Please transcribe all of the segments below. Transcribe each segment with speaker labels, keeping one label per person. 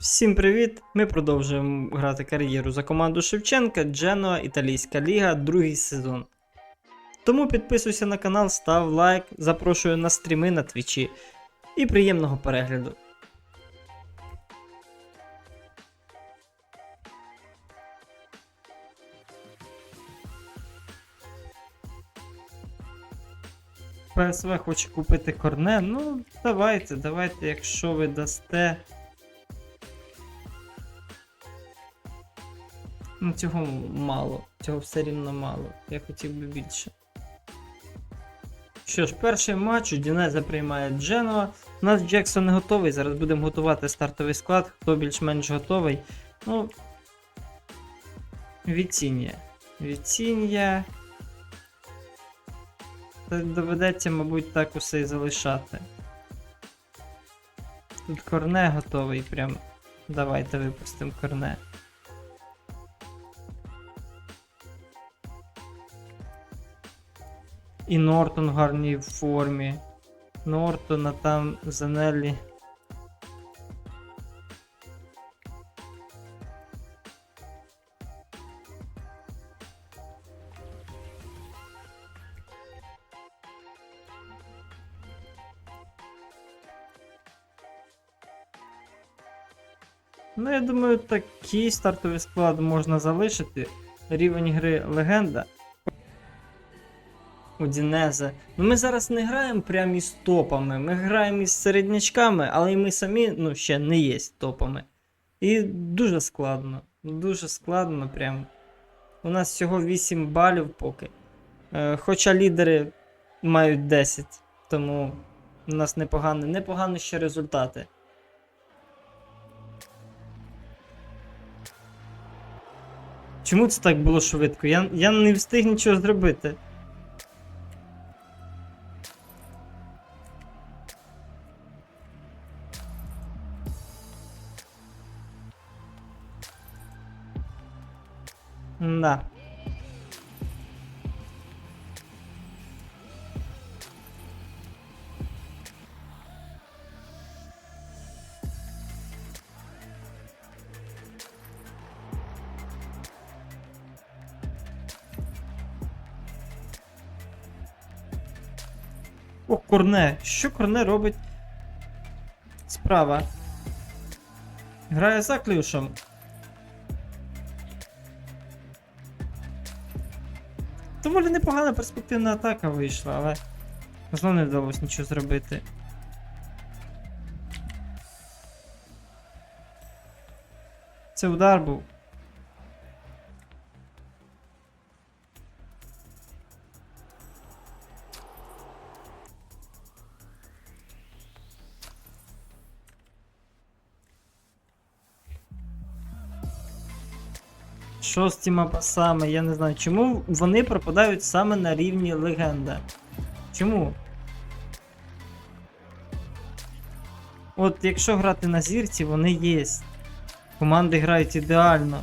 Speaker 1: Всім привіт! Ми продовжуємо грати кар'єру за команду Шевченка, Дженуа, Італійська Ліга, другий сезон. Тому підписуйся на канал, став лайк, запрошую на стріми на твічі і приємного перегляду. ПСВ хоче купити корне. Ну, давайте, давайте, якщо ви дасте. Ну, цього мало. Цього все рівно мало. Я хотів би більше. Що ж, перший матч Удінеза приймає Дженуа. У нас Джексон не готовий. Зараз будемо готувати стартовий склад. Хто більш-менш готовий. Ну. Віціння. Віціння. Доведеться, мабуть, так усе і залишати. Тут корне готовий прям. Давайте випустимо корне. І Нортон в гарній формі. Нортон, а там Занеллі. Ну, я думаю, такий стартовий склад можна залишити. Рівень гри легенда. Удінезе. Ну ми зараз не граємо прямо із топами. Ми граємо із середнячками, але і ми самі ну, ще не є топами. І дуже складно. Дуже складно прям. У нас всього 8 балів поки. Е, хоча лідери мають 10, тому у нас непогано, непогано ще результати. Чому це так було швидко? Я, я не встиг нічого зробити. Да. О, Корне. Що Корне робить? Справа. Грає за клюшем. Доволі непогана перспективна атака вийшла, але знову не вдалося нічого зробити. Це удар був. Що з пасами? Я не знаю. Чому вони пропадають саме на рівні легенда? Чому? От якщо грати на зірці, вони є. Команди грають ідеально.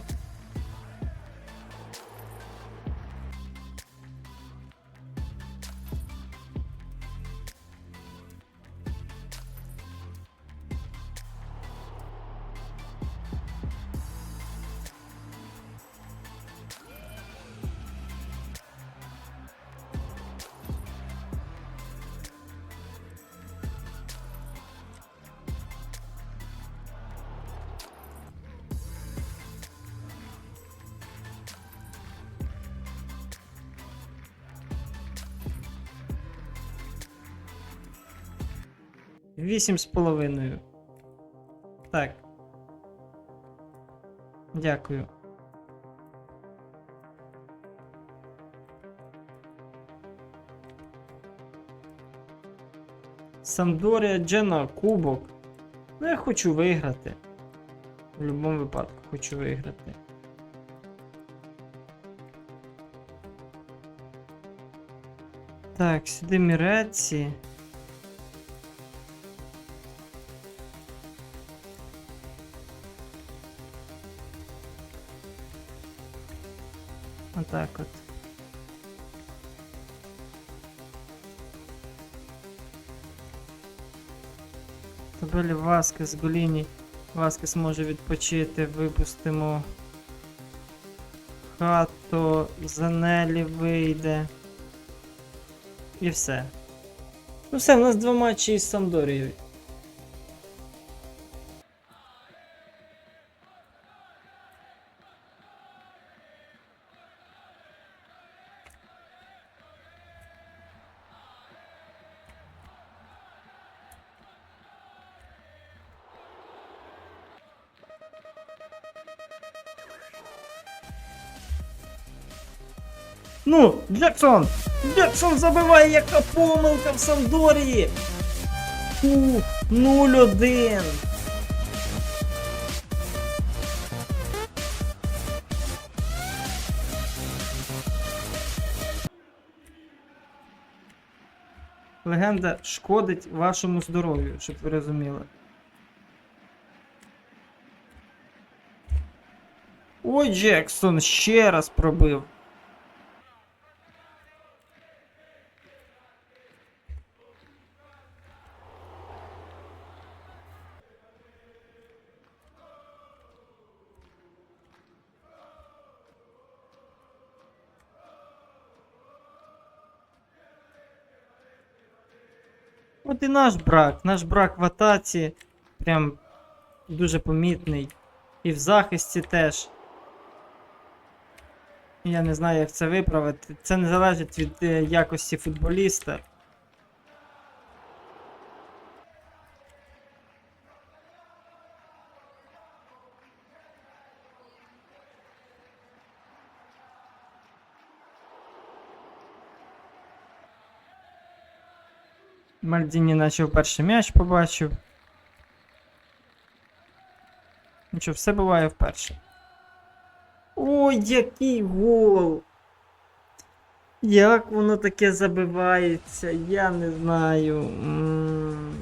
Speaker 1: Вісім з половиною. Так. Дякую. Самдорія Джена Кубок. Ну, я хочу виграти. В будь-якому випадку хочу виграти. Так, сюди Міреці. Отак от. Табелі Васкес, Голіні. Васкес може відпочити, випустимо. Хато, Занелі вийде. І все. Ну все, в нас два матчі із Самдорією. Ну, Джексон! Джексон забиває, яка помилка в Самдорії! Фу, 0-1. Легенда шкодить вашому здоров'ю, щоб ви розуміли. Ой, Джексон ще раз пробив. От і наш брак. Наш брак в атаці прям дуже помітний. І в захисті теж. Я не знаю, як це виправити. Це не залежить від е, якості футболіста. Мальдіні наче перший м'яч побачив. Ну що, все буває вперше. Ой, який гол! Як воно таке забивається, я не знаю. М.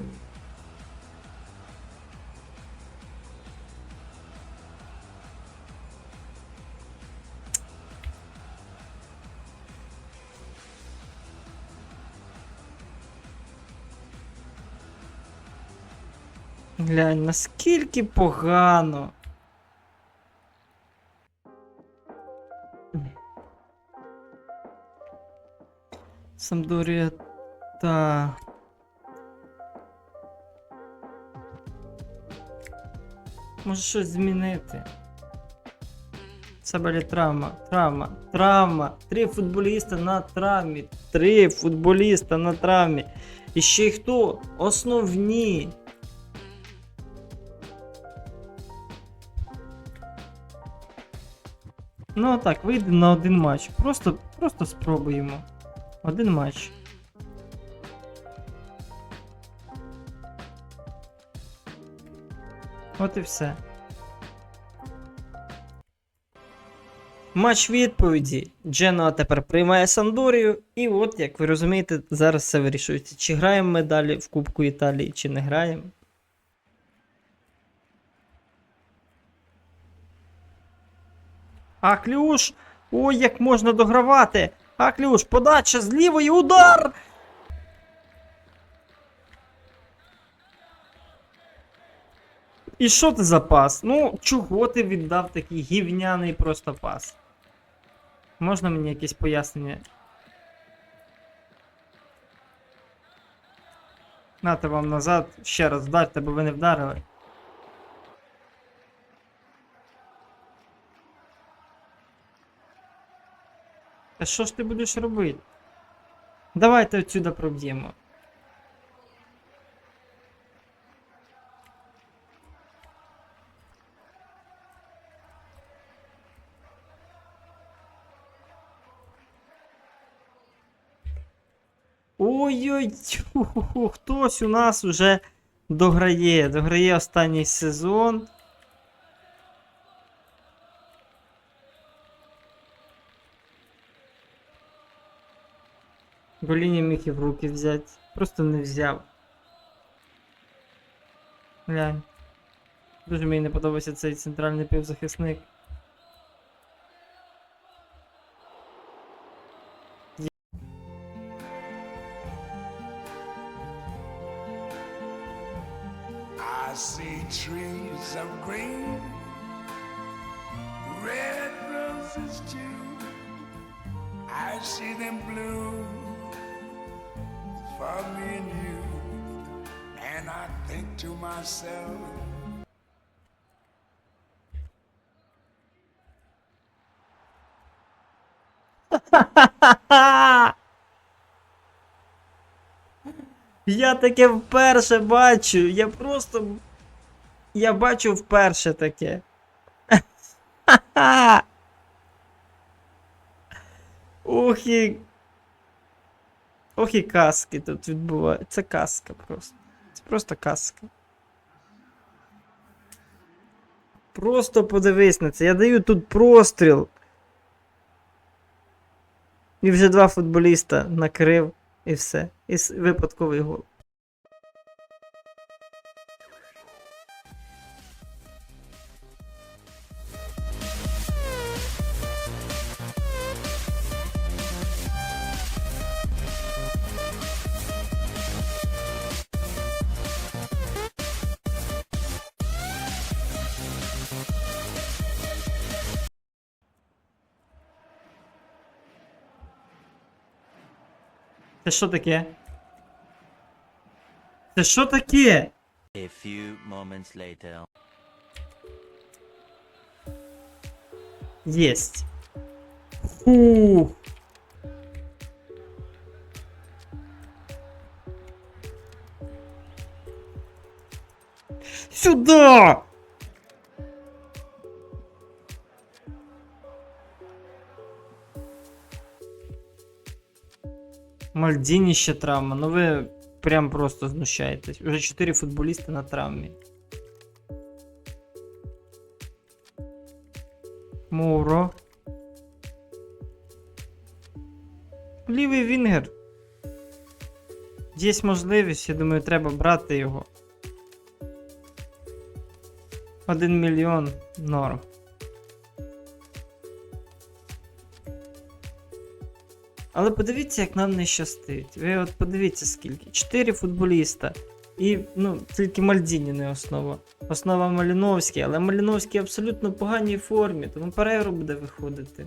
Speaker 1: Глянь, наскільки погано. Самдорія та. Може щось змінити. Сабалі травма, травма, травма. Три футболіста на травмі. Три футболіста на травмі. І ще й хто? Основні. Ну так, вийде на один матч. Просто, просто спробуємо. Один матч. От і все. Матч відповіді. Дженуа тепер приймає Сандорію. І от, як ви розумієте, зараз все вирішується. Чи граємо ми далі в Кубку Італії, чи не граємо. А клюш! Ой, як можна догравати! А клюш, подача з лівої удар! І що ти за пас? Ну, чого ти віддав такий гівняний просто пас? Можна мені якесь пояснення? Нате вам назад, ще раз вдарте, бо ви не вдарили. Та що ж ти будеш робити? Давайте отсюда проб'ємо. Ой-ой, тьху, хтось у нас уже дограє, дограє останній сезон. Голіні міг и в руки взять, Просто не взяв. Глянь. Дуже мені не подобається цей центральний півзахисник.
Speaker 2: I. I see them blue for me and you. And I think to myself,
Speaker 1: Я таке вперше бачу. Я просто. Я бачу вперше таке. І. Ох і казки тут відбуваються. Це казка просто. Це просто казка. Просто подивись на це. Я даю тут простріл. І вже два футболіста накрив. І все. І випадковий гол. Це що таке? Це що таке?
Speaker 3: A few moments later.
Speaker 1: Єсть. Фух. Сюда! Мальдіні ще травма. Ну ви прям просто знущаєтесь. Уже 4 футболісти на травмі. Муро. Лівий Вінгер. Є можливість, я думаю, треба брати його. Один мільйон норм. Але подивіться, як нам не щастить. Ви от подивіться скільки. Чотири футболіста. І ну, тільки Мальдіні не основа. Основа Маліновський, але Маліновський абсолютно в поганій формі, тому Перейро буде виходити.